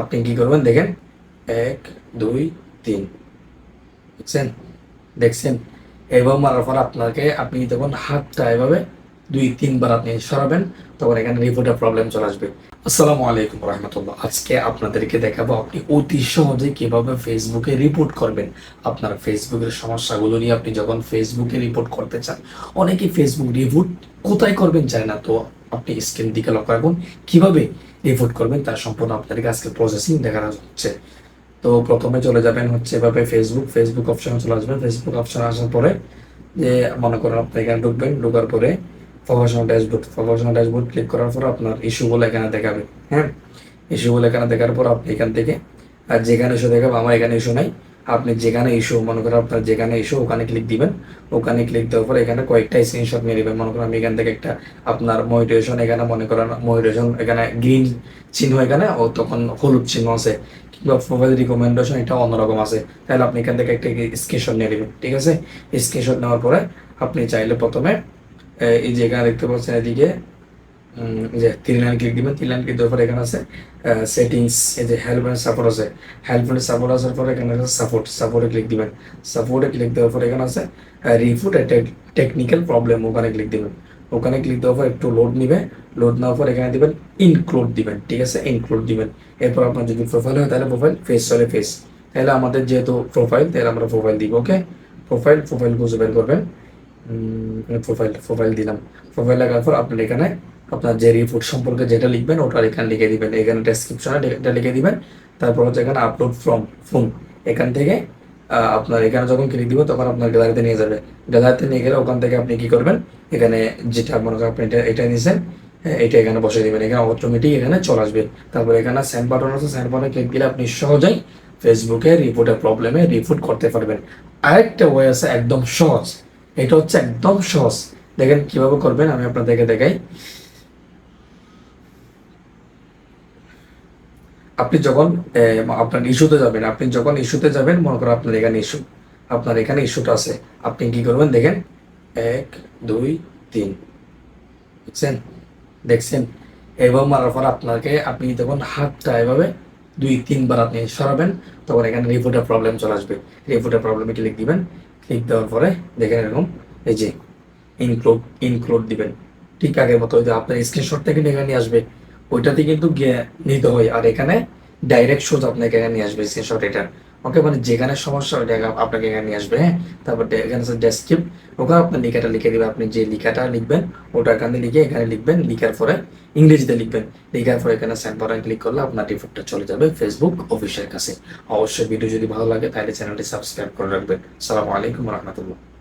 আপনি কি করবেন? দেখেন, এক, দুই, তিন। দেখছেন? দেখছেন? এভাবে মারার পর আপনাকে, আপনি তখন হাতটা এভাবে দুই, তিনবার আপনি সরাবেন, তখন এখানে রিপোর্টের প্রবলেম চলে আসবে। আসসালামু আলাইকুম রহমতুল্লাহ। আজকে আপনাদেরকে দেখাবো আপনি অতি সহজে কীভাবে ফেসবুকে রিপোর্ট করবেন। আপনার ফেসবুকের সমস্যাগুলো নিয়ে আপনি যখন ফেসবুকে রিপোর্ট করতে চান, অনেকেই ফেসবুক রিপোর্ট কোথায় করবেন চায় না, তো আপনি স্ক্রিন দিকে লক্ষ্য রাখুন। কীভাবে রিপোর্ট করবেন তার সম্পূর্ণ আপনাদেরকে আজকে প্রসেসিং দেখানো হচ্ছে। তো প্রথমে চলে যাবেন হচ্ছে এভাবে ফেসবুক ফেসবুক অপশনে চলে আসবেন। ফেসবুক অপশনে আসার পরে যে মনে করেন আপনি এখানে ঢুকবেন, ঢোকার পরে professional dashboard professional dashboard click করার পর আপনার ইস্যুগুলো এখানে দেখাবে। হ্যাঁ? ইস্যুগুলো এখানে দেখার পর আপনি এখান থেকে, আর যেখানে ইস্যু দেখাবে, আমার এখানে ইস্যু নাই। আপনি যেখানে ইস্যু মনে করেন আপনার যেখানে ইস্যু ওখানে ক্লিক দিবেন। ওখানে ক্লিক দেওয়ার পর এখানে কয়েকটা স্ক্রিনশট নিয়ে নেবেন। মনে করেন আমি এখান থেকে একটা আপনার মনিটেশন এখানে মনে করেন মনিটেশন এখানে গ্রিন চিহ্ন এখানে ও তখন হলুদ চিহ্ন আছে। কিংবা প্রোফাইল রিকমেন্ডেশন এটা অন্যরকম আছে। তাহলে আপনি এখান থেকে একটা স্ক্রিনশট নিয়ে নেবেন। ঠিক আছে? স্ক্রিনশট নেওয়ার পরে আপনি চাইলে প্রথমে এই যে এখানে দেখতে পাচ্ছেন এদিকে যে তিন লাইন ক্লিক দিবেন তিন লাইন ক্লিক দেওয়ার পর এখানে আছে সেটিংস এই যে হেল্প এন্ড সাপোর্ট আছে। হেল্প এন্ড সাপোর্ট আসার পর এখানে আছে সাপোর্ট সাপোর্টে ক্লিক দিবেন। সাপোর্টে ক্লিক দেওয়ার পর এখানে আছে রিফুট টেকনিক্যাল প্রবলেম ওখানে ক্লিক দিবেন। ওখানে ক্লিক দেওয়ার পর একটু লোড নিবে। লোড নেওয়ার পর এখানে দিবেন ইনক্লুড দিবেন, ঠিক আছে? ইনক্লুড দিবেন। এরপর আপনার যদি প্রোফাইল হয়, তাহলে প্রোফাইল ফেস চলে ফেস তাহলে আমাদের যেহেতু প্রোফাইল তাহলে আমরা প্রোফাইল দিব ওকে প্রোফাইল প্রোফাইল খুঁজে বের করবেন। প্রোফাইল প্রোফাইল দিলাম। প্রোফাইল লাগার পর আপনার এখানে আপনার যে রিপোর্ট সম্পর্কে যেটা লিখবেন ওটা এখানে লিখে দিবেন। এখানে ডেসক্রিপশনে এটা লিখে দিবেন। তারপর হচ্ছে এখানে আপলোড ফ্রম ফোন এখান থেকে আপনার এখানে যখন ক্লিক দিব তখন আপনার গ্যালারিতে নিয়ে যাবে। গ্যালারিতে নিয়ে গেলে ওখান থেকে আপনি কি করবেন? এখানে যেটা মনে করেন আপনি এটা এটা নিয়েছেন হ্যাঁ, এটা এখানে বসে দিবেন। এখানে অটোমেটিক এখানে চলে আসবে। তারপর এখানে সেন্ড বাটন আছে। সেন্ড বাটনে ক্লিক দিলে আপনি সহজেই ফেসবুকে রিপোর্টের প্রবলেমে রিপোর্ট করতে পারবেন। আরেকটা ওয়ে আছে একদম সহজ। এটা হচ্ছে একদম সহজ। দেখেন কীভাবে করবেন আমি আপনাদেরকে দেখাই। আপনি যখন আপনার ইস্যুতে যাবেন, আপনি যখন ইস্যুতে যাবেন, মনে করেন আপনার এখানে ইস্যু, আপনার এখানে ইস্যুটা আছে। আপনি কি করবেন, দেখেন, এক, দুই, তিন। দেখছেন দেখছেন? এভাবে মারার পর আপনাকে, আপনি তখন হাতটা এভাবে দুই, তিনবার আপনি সরাবেন, তখন এখানে রিপোর্টের প্রবলেম চলে আসবে। রিপোর্টের প্রবলেমে ক্লিক দিবেন। ক্লিক দেওয়ার পরে দেখেন এরকম, এই যে ইনক্লুড ইনক্লুড দিবেন। ঠিক আগের মতো আপনার স্ক্রিনশট থেকে এখানে নিয়ে আসবে। ওইটাতে কিন্তু নিতে হয়। আর এখানে ডাইরেক্ট সোজ আপনাকে এখানে নিয়ে আসবে স্ক্রিনশট এটা। ওকে মানে যেখানে সমস্যা ওইটা আপনাকে এখানে নিয়ে আসবে হ্যাঁ? তারপর এখানে আছে ডেসক্রিপ্ট ওখানে আপনার লেখাটা লিখে দিবে। আপনি যে লেখাটা লিখবেন ওটা এখানে লিখে এখানে লিখবেন, লিখার পরে ইংরেজিতে লিখবেন। লিখার পরে এখানে সেন্ড বাটন ক্লিক করলে আপনার রিপোর্টটা চলে যাবে ফেসবুক অফিসের কাছে। অবশ্যই ভিডিও যদি ভালো লাগে, তাহলে চ্যানেলটি সাবস্ক্রাইব করে রাখবেন। সালামু আলাইকুম রহমতুল্লাহ।